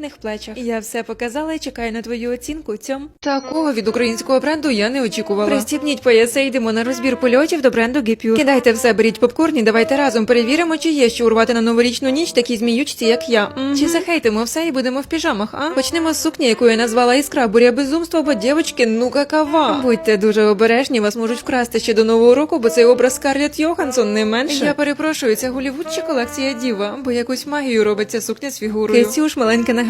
тендітних плечах. Я все показала і чекаю на твою оцінку. Цьом такого від українського бренду я не очікувала. Пристібніть пояси, йдемо на розбір польотів до бренду Гепюр. Кидайте все, беріть попкорн і давайте разом перевіримо, чи є що урвати на новорічну ніч такі зміючці, як я. Мгм. Чи захейтимо все і будемо в піжамах? А почнемо з сукні, яку я назвала іскра буря безумства, бо дівочки, ну какава. Будьте дуже обережні, вас можуть вкрасти ще до нового року, бо цей образ Скарлетт Йоханссон не менше. Я перепрошую, це Голівуд чи колекція діва, бо якусь магію робить ця сукня з фігурою. Кисюш, маленьке нагадування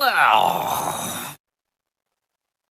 Wow.